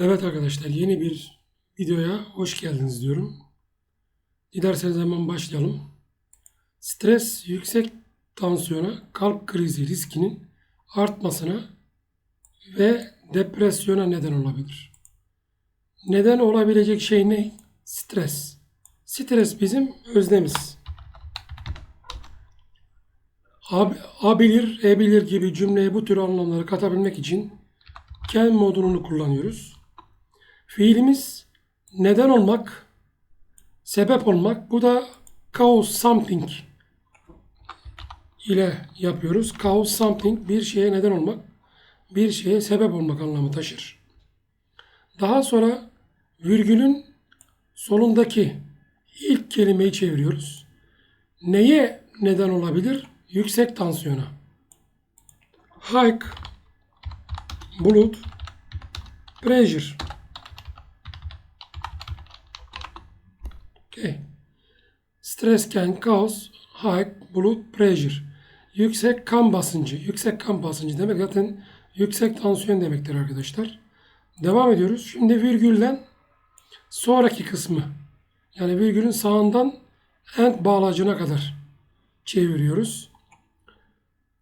Evet arkadaşlar yeni bir videoya hoş geldiniz diyorum. Dilerseniz hemen başlayalım. Stres yüksek tansiyona, kalp krizi riskinin artmasına ve depresyona neden olabilir. Neden olabilecek şey ne? Stres. Stres bizim öznemiz. Ab, abilir, ebilir gibi cümleye bu tür anlamları katabilmek için can modunu kullanıyoruz. Fiilimiz neden olmak, sebep olmak. Bu da cause something ile yapıyoruz. Cause something bir şeye neden olmak, bir şeye sebep olmak anlamı taşır. Daha sonra virgülün solundaki ilk kelimeyi çeviriyoruz. Neye neden olabilir? Yüksek tansiyona. Hike, blood, pressure. Okay. Stress can cause high blood pressure. Yüksek kan basıncı. Yüksek kan basıncı demek zaten yüksek tansiyon demektir arkadaşlar. Devam ediyoruz. Şimdi virgülden sonraki kısmı yani virgülün sağından end bağlacına kadar çeviriyoruz.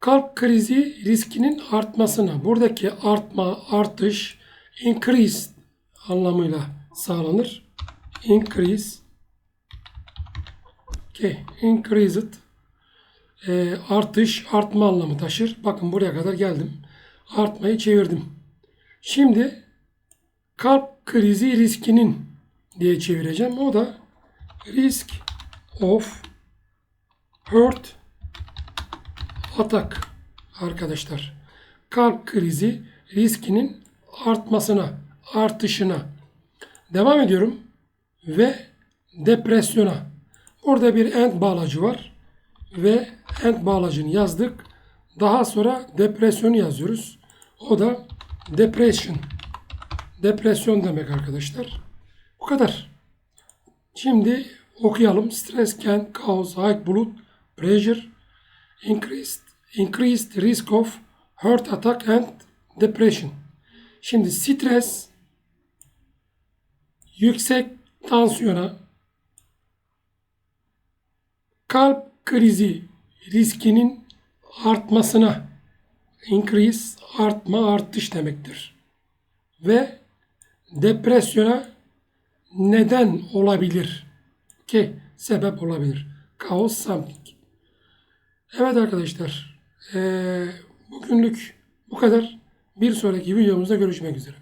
Kalp krizi riskinin artmasına, buradaki artma, artış, increase anlamıyla sağlanır. Increase Okay. Increased e, artış, artma anlamı taşır. Bakın buraya kadar geldim. Artmayı çevirdim. Şimdi kalp krizi riskinin diye çevireceğim. O da risk of heart attack arkadaşlar. Kalp krizi riskinin artmasına, artışına devam ediyorum ve depresyona. Orada bir end bağlacı var ve end bağlacını yazdık. Daha sonra depresyonu yazıyoruz. O da depression. Depresyon demek arkadaşlar. Bu kadar. Şimdi okuyalım. Stress can cause high blood pressure, increased, increased risk of heart attack and depression. Şimdi stres yüksek tansiyona, kalp krizi riskinin artmasına increase artma artış demektir. Ve depresyona neden olabilir ki sebep olabilir. Cause something. Evet arkadaşlar eee, bugünlük bu kadar. Bir sonraki videomuzda görüşmek üzere.